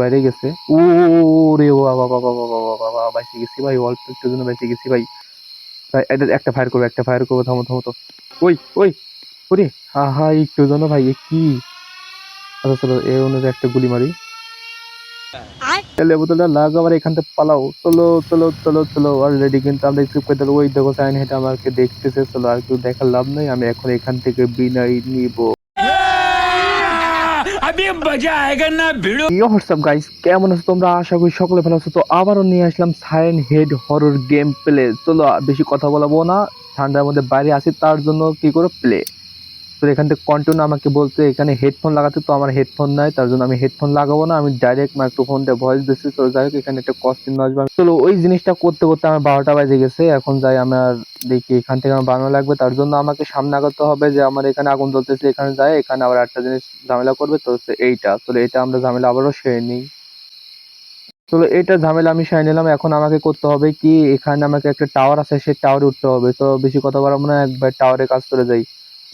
বাইরে গেছে। ও রে বাবা বাবা বাবা বাবা বাবা বাইসে গেছি ভাই অল্প একটু জন্য বাইসে গেছি ভাই। একটা ফায়ার করব একটা ফায়ার করব থামো থামো তো। ওই ওই ওরে হা হা একটু জন্য ভাই কি? আচ্ছা চলো এ অনুযায়ী একটা গুলি মারি। লেবু তোলা লাগ আবার এখান থেকে পালাও। চলো চলো চলো চলো অলরেডি কিন্তু আমরা স্কিপ করে ওই দেখো সাইন হেটা আমাকে দেখতেছে। চলো আর কেউ দেখার লাভ নেই। আমি এখন এখান থেকে বিনয় নিব। अभी मजा आएगा ना भिड़ो ইয়ো হোয়াটসঅ্যাপ গাইস কেমন আছো তোমরা আশা করি সকলে ভালো আছো তো আবারও নিয়ে আসলাম siren head horror game play চলো আর বেশি কথা বলবো না ঠান্ডার মধ্যে বাইরে আসি তার জন্য কি করে প্লে তো এখান থেকে কন্টিনিউ আমাকে বলতে এখানে হেডফোন লাগাতে তো আমার হেডফোন নাই, তার জন্য আমি হেডফোন লাগাবো না, আমি ডাইরেক্ট মাইক্রোফোন দিয়ে ভয়েস দিচ্ছি তো যাই হোক, এখানে একটা কস্টিং আসবে। চলো, ওই জিনিসটা করতে করতে আমার বারোটা বাজে গেছে, এখন যাই আমার দেখি এখান থেকে আমার বানানো লাগবে। তার জন্য আমাকে সামনে আগাতে হবে যে, আমার এখানে আগুন জ্বলতেছে, এখানে যায়, এখানে আবার একটা জিনিস ঝামেলা করবে, তো হচ্ছে এইটা। চলো, এটা আমরা ঝামেলা আবারও সেরে নিই। চলো, এটা ঝামেলা আমি সাই নিলাম। এখন আমাকে করতে হবে কি, এখানে আমাকে একটা টাওয়ার আছে, সেই টাওয়ারে উঠতে হবে। তো বেশি কথা বলব না, একবার টাওয়ারে কাজ করে যাই।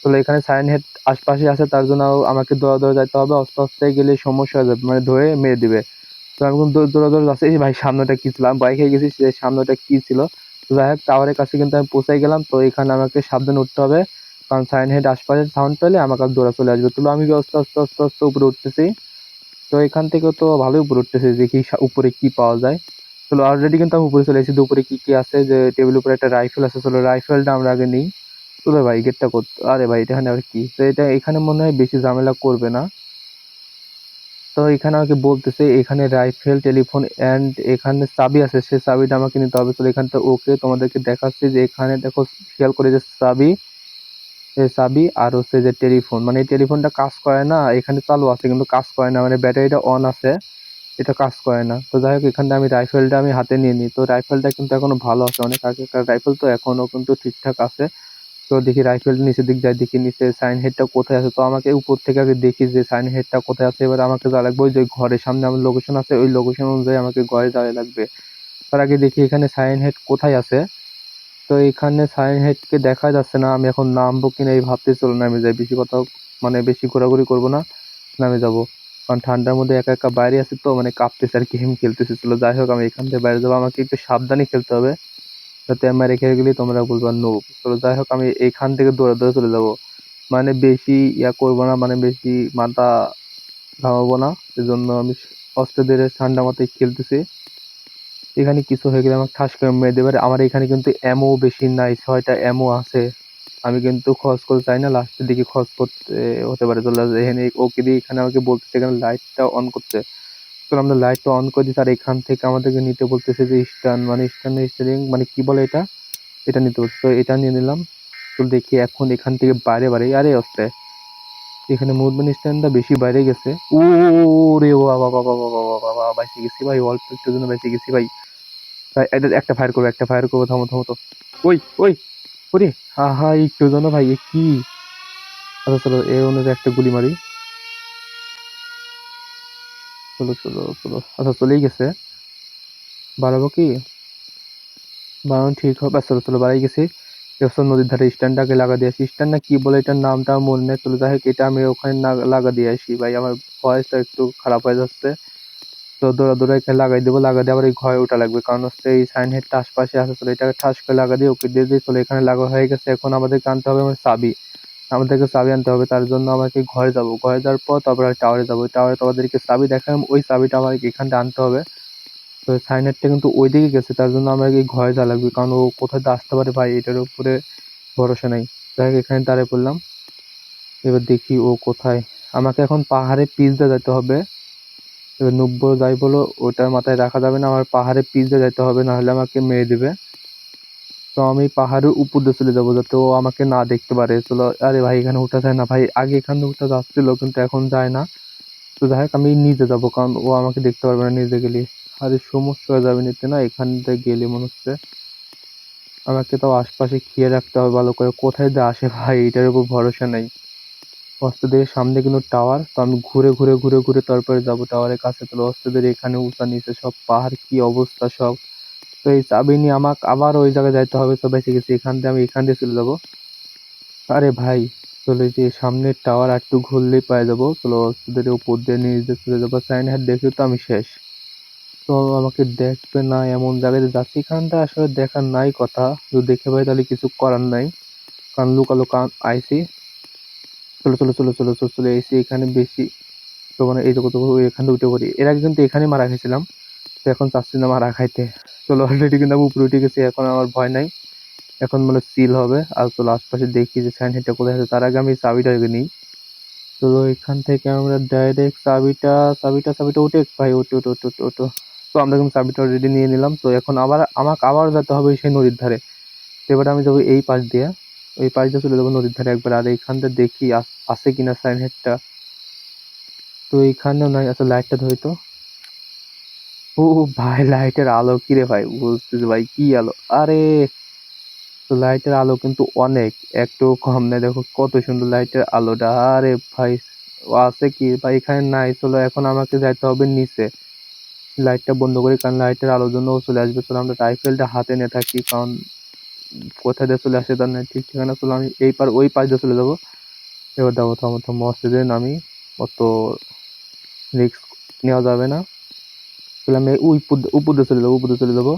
চলো এখানে সাইন হেড আশপাশে আছে, তার জন্য আমাকে দৌড়া দৌড়ে যাইতে হবে। আস্তে আস্তে গেলে সমস্যা হয়ে যাবে মানে ধরে মেরে দিবে। তো আমি কিন্তু দৌড়া দৌড়ে যাচ্ছি। এই ভাই, সামনেটা কি ছিল? আমি বাইক গেছি সে সামনেটা কি ছিল। তো যাই হোক, টাওয়ারের কাছে কিন্তু আমি পৌঁছাই গেলাম। তো এখানে আমাকে সাবধানে উঠতে হবে, কারণ সাইন হেড আশপাশে সাউন্ড পেলে আমাকে দৌড়া চলে আসবে। তো আমি আস্তে আস্তে আস্তে আস্তে উপরে উঠতেছি। তো এখান থেকে তো ভালোই উপরে উঠতেছি, দেখি উপরে কি পাওয়া যায়। চলো অলরেডি কিন্তু আমি উপরে চলে এসেছি তো উপরে কি কি আছে, যে টেবিল উপরে একটা রাইফেল আছে। চলো রাইফেলটা আমরা আগে নিই। চলো ভাই গেটটা করতে আরে ভাই এটা এখানে আর কি? তো এটা এখানে মনে হয় বেশি ঝামেলা করবে না। তো এখানে আমাকে বলতেছে, এখানে রাইফেল টেলিফোন এন্ড এখানে চাবি আছে, সে চাবিটা আমাকে নিতে হবে। তো এখানটা ওকে তোমাদেরকে দেখাচ্ছি যে এখানে দেখো, খেয়াল করে যে চাবি চাবি আর হচ্ছে যে টেলিফোন। মানে এই টেলিফোনটা কাজ করে না, এখানে চালু আছে কিন্তু কাজ করে না। মানে ব্যাটারিটা অন আছে, এটা কাজ করে না। তো যাই হোক এখানে আমি রাইফেলটা আমি হাতে নিয়ে নিই। তো রাইফেলটা কিন্তু এখনও ভালো আছে, অনেক আগেকার রাইফেল তো এখনও কিন্তু ঠিকঠাক আছে। তো দেখি রাইফেলটা নিচের দিক যাই দেখি, নিচে সাইন হেডটা কোথায় আছে? তো আমাকে উপর থেকে আগে দেখি যে সাইন হেডটা কোথায় আছে। এবার আমাকে যা লাগবে ওই যে ঘরের সামনে আমার লোকেশন আছে, ওই লোকেশন অনুযায়ী আমাকে ঘরে যাওয়া লাগবে। তার আগে দেখি এখানে সাইন হেড কোথায় আছে। তো এখানে সাইন হেডকে দেখা যাচ্ছে না, আমি এখন নামবো কিনা এই ভাবতে চলো নামে যাই। বেশি কথা মানে বেশি ঘোরাঘুরি করব না নামে যাব। কারণ ঠান্ডার মধ্যে একা একা বাইরে আছি তো মানে কাঁপতেছে আর কি, গেম খেলতেছে। চলো যাই হোক, আমি এখান থেকে বাইরে যাব। আমাকে একটু সাবধানে খেলতে হবে। যাতে আমি রেখে গেলে তোমরা বলবা, নো। চলো, যাই হোক, আমি এখান থেকে দৌড়ে দৌড়ে চলে যাব। মানে বেশি ইয়া করব না মানে বেশি মাথা ঘামাবো না। সেজন্য আমি অস্ত্র ধীরে ঠান্ডা মাথায় খেলতেছি। এখানে কিছু হয়ে গেলে আমাকে ঠাস করে মেরে দেবে। আমার এখানে কিন্তু এমও বেশি নাই, ছয়টা এমও আছে। আমি কিন্তু খরচ করতে চাই না, লাস্টের দিকে খরচ করতে হতে পারে। তো এখানে ওকে দিয়ে এখানে আমাকে বলতেছে, এখানে লাইটটা অন করতে। তো আমরা লাইটটা অন করে দিচ্ছি আর এখান থেকে আমাদেরকে নিতে বলতেছে যে স্ট্যান্ড মানে স্ট্যান্ড স্টিয়ারিং মানে কি বলে এটা? এটা নিতে বলছে। তো এটা নিয়ে নিলাম। তো দেখি এখন এখান থেকে বাইরে বাইরে, আরে আসতে এখানে মুভমেন্ট স্ট্যান্ডটা বেশি বাইরে গেছে। ও রে বাবা বাবা বাবা বাবা বাইসে গেছি ভাই, অল্প একটু জন্য বাইসে গেছি ভাই। একটা ফায়ার করব, একটা ফায়ার করব, থামো থামো তো। ওই ওই, ওরে, হা হা, একটু জন্য ভাই, এ কি? আচ্ছা চলো, এ অনুযায়ী একটা গুলি মারি। চলো চলো চলো। আচ্ছা চলেই গেছে। বাড়াবো কি? বাড়ানো ঠিক হবে। আচ্ছা, চলো চলো বাড়াই গেছি। এবার নদীর ধারে স্ট্যান্ডটাকে লাগা দিয়ে আসি। স্ট্যান্ড না কি বলে? এটার নামটা মনে নেই। চলো যাই হোক এটা আমি ওখানে না- লাগা দিয়ে আসি। ভাই আমার ভয়েসটা একটু খারাপ হয়ে যাচ্ছে। তো দৌড়া দৌড়া এখানে লাগাই দেবো। লাগা দিয়ে আবার এই ঘরে ওঠা লাগবে। কারণ হচ্ছে এই সাইন হেডটা আশপাশে আছে। চলো এটাকে ঠাস করে লাগা দিয়ে ওকে দিয়ে দিয়ে চলো এখানে লাগা হয়ে গেছে। এখন আমাদের আনতে হবে আমার চাবি। আমাদেরকে চাবি আনতে হবে, তার জন্য আমাকে ঘরে যাব? ঘরে যাওয়ার পর তারপর টাওয়ারে যাব। টাওয়ারে তোমাদেরকে চাবি দেখালাম, ওই চাবিটা আমাকে এখানটা আনতে হবে। তো সাইন হেডটা কিন্তু ওইদিকে গেছে, তার জন্য আমাকে ঘরে যাওয়া লাগবে? কারণ ও কোথায় আসতে পারে ভাই, এটার উপরে ভরসা নেই। যাই এখানে দাঁড়িয়ে পড়লাম এবার দেখি ও কোথায়। আমাকে এখন পাহাড়ে দিয়ে যেতে হবে। এবার নব্য যাই বলো, ওটার মাথায় রাখা যাবে না, আমার পাহাড়ে দিয়ে যেতে হবে না হলে আমাকে মেরে দেবে। তো আমি পাহাড়ের উপর দিয়ে চলে যাব যাতে ও আমাকে না দেখতে পারে। চলো, আরে ভাই, এখানে উঠা যায় না। ভাই, আগে এখানে উঠা যাচ্ছিল, কিন্তু এখন যায় না। তো যাই হোক, আমি নিচে যাব, কারণ ও আমাকে দেখতে পারবে না নিজে গেলে। আরে, সমস্যা হয়ে যাবে নিতে না, এখান থেকে গেলে মনে হচ্ছে। আমাকে তো আশপাশে খেয়ে রাখতে হবে ভালো করে। কোথায় দিয়ে আসে ভাই, এটার উপর ভরসা নেই। অস্ত্রদের সামনে কিন্তু টাওয়ার, তো আমি ঘুরে ঘুরে ঘুরে ঘুরে তারপরে যাব টাওয়ারের কাছে। তো অস্ত্রদের এখানে উঁচা নিচে সব পাহাড়, কি অবস্থা সব? তো এই চাবি নিয়ে আমাকে আবার ওই জায়গায় যাইতে হবে। তো বেঁচে গেছি এখান দিয়ে আমি এখান দিয়ে চলে যাব। আরে ভাই, চলে যে সামনের টাওয়ার আর একটু ঘুরলেই পাই যাব। চলো ওদের উপর দিয়ে নিচ দিয়ে চলে যাব। সাইন হাত দেখে তো আমি শেষ। তো আমাকে দেখবে না এমন জায়গায় যাচ্ছি। এখানটা আসলে দেখার নাই কথা। যদি দেখে পাই তাহলে কিছু করার নাই। কারণ লুকালো কান আইসি। চলো চলো চলো চলো চলো, চলে, এসে এখানে বেশি। তো মানে এই তো কত এখান উঠে পড়ি। এর আগে তো এখানে মারা খাইছিলাম তো এখন চাচ্ছি না মারা খাইতে। চলো অলরেডি কিন্তু আমি উপরে উঠে গেছি, এখন আমার ভয় নাই। এখন মানে সিল হবে। আর চলো আশপাশে দেখি যে সাইন হেডটা কোথায় আছে। তার আগে আমি চাবিটা আগে নিই। তো এখান থেকে আমরা ডাইরেক্ট চাবিটা চাবিটা চাবিটা উঠে ভাই ওটো ওটো ওটো ওটো তো আমরা কিন্তু চাবিটা অলরেডি নিয়ে নিলাম। তো এখন আবার, আমাকে আবার যেতে হবে সেই নদীর ধারে। তো এবার আমি যাব এই পাশ দিয়ে। ওই পাশ দিয়ে চলে যাব নদীর ধারে একবার। আর এইখানটা দেখি আছে কিনা সাইন হেডটা। তো এইখানেও নাই। আচ্ছা লাইটটা ধরি তো। ও ভাই, লাইটের আলো কি রে ভাই? বুঝতেছি ভাই, কি আলো? আরে, তো লাইটের আলো কিন্তু অনেক। একটু কম নেই দেখো কত সুন্দর লাইটের আলোটা। আরে ভাই, আছে কি? ভাই, এখানে নাই, চলো এখন আমাকে যাইতে হবে নিচে। লাইটটা বন্ধ করি, কারণ লাইটের আলোর জন্য চলে আসবে। চলো আমরা রাইফেলটা হাতে নিয়ে থাকি, কারণ কোথায় দিয়ে চলে আসে তার ঠিক ঠিকানা। চলো আমি এই পার, ওই পাশ দিয়ে চলে যাব। এবার দেখো, থামো থামো অস্ট্রেলিয়ান আমি অত রিস্ক নেওয়া যাবে না। আমি ওই উপর- চলে যাব উপর চলে যাব।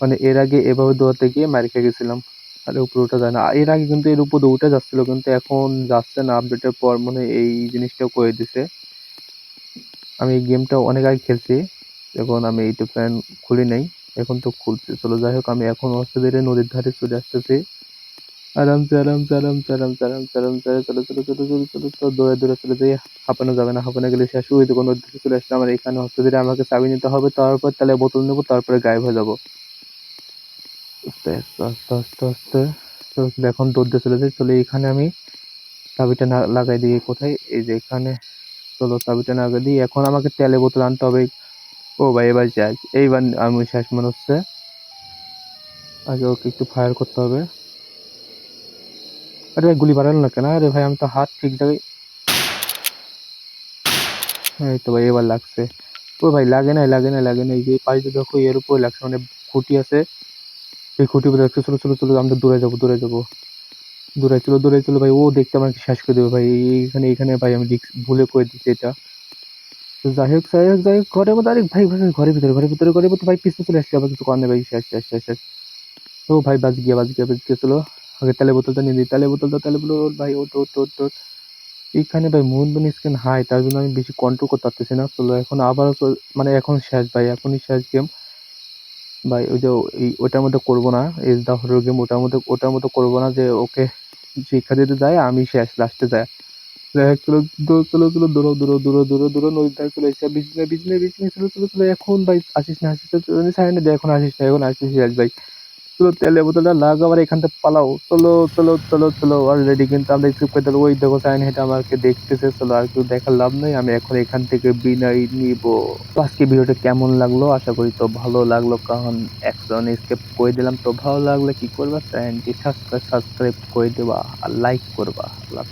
মানে এর আগে এভাবে দৌড়াতে গিয়ে মার খেয়ে গেছিলাম। আর উপরে ওঠা যায় না। এর আগে কিন্তু এর উপর উঠে যাচ্ছিল, কিন্তু এখন যাচ্ছে না। আপডেটের পর মনে এই জিনিসটা করে দিছে। আমি এই গেমটা অনেক আগে খেলছি। এখন আমি ইউটিউব চ্যানেল খুলি নাই। এখন তো খুলছি। চলো যাই হোক, আমি এখন অস্ট্রেলিয়া নদীর ধারে চলে আসতেছি। আরামসে আরামসে আরামসে আরামসে আরামসে আরামসে চলো চলো চলো চলো চলো চলো দৌড়ে দৌড়ে চলে যাই। হাঁপানো যাবে না, হাঁপানো গেলে শেষ। ওই তো কোনো দিকে চলে আসলে আমার এখানে হসপিটালে আমাকে চাবি নিতে হবে। তারপর তাহলে বোতল নেব, তারপরে গায়েব হয়ে যাব। আস্তে আস্তে আস্তে আস্তে আস্তে এখন দৌড় দিয়ে চলে যাই। চলে, এখানে আমি চাবিটা না, লাগাই দিই। কোথায়? এই যে এখানে। চলো, চাবিটা না লাগাই দিই। এখন আমাকে তেলে বোতল আনতে হবে। ও ভাই, এবার যাই এইবার আমি শেষ মনে হচ্ছে। আগে ওকে একটু ফায়ার করতে হবে। আরে ভাই, গুলি বাড়ালো না কেন? আরে ভাই, আমি তো হাত ঠিক জায়গায় এই তো ভাই, এবার লাগছে। ও ভাই, লাগে নাই লাগে নাই লাগে নাই। এই যে পাশে দেখো, এর উপরে লাগছে মানে খুঁটি আছে। এই খুঁটি উপরে লাগছে, চলো চলো চলো, আমরা দূরে যাব দূরে যাব। দূরে চলো দূরে চলো, ভাই, ও দেখতে আমাকে শেষ করে দেবে, ভাই। এই- এইখানে এইখানে, ভাই, আমি রিক্স ভুলে করে দিচ্ছি এটা। তো যাই হোক যাই হোক যাই হোক, ঘরের মধ্যে, আরে ভাই ভাই ঘরের ভিতরে ঘরের ভিতরে ঘরের ভিতরে ভাই, পিছনে চলে আসছে, আবার কিছু করার ভাই, শেষ শেষ শেষ শেষ। ও ভাই, বাজ গিয়া বাজ গিয়া বাজ গিয়া, চলো। আগে তেলে বোতলটা নিয়ে দিই। তেলে বোতলটা, তেলে বোতল ভাই ওট ওট ওট ওট এইখানে ভাই মোহনবাগান স্ক্রিন হাই তার জন্য আমি বেশি কন্ট্রোল করতে পারতেছি না। চলো, এখন আবারও মানে এখন শেষ ভাই, এখনই শেষ গেম ভাই, ওই যে এই ওটার মধ্যে করব না। এজ দা হরর গেম ওটার মধ্যে ওটার মধ্যে করব না যে ওকে শিক্ষা দিতে যায়, আমি শেষ লাস্টে যায়। এখন ভাই, আসিস না আসিস না এখন আসিস না, এখন আসিস ভাই। চলো তেলে বোতলটা লাগাও আর এখান থেকে পালাও। চলো চলো চলো চলো অলরেডি কিন্তু আমরা স্কিপ করে ওই দেখো সাইন হেঁটে আমাকে দেখতেছে, চলো আর কেউ দেখার লাভ নেই, আমি এখন এখান থেকে বিনয় নিব। আজকে ভিডিওটা কেমন লাগল? আশা করি তো ভালো লাগল, কারণ একজন স্কেপ করে দিলাম, তো ভালো লাগলে কি করবা? চ্যানেলটি সাবস্ক্রাইব সাবস্ক্রাইব করে দেবা আর লাইক করবা। আল্লাহ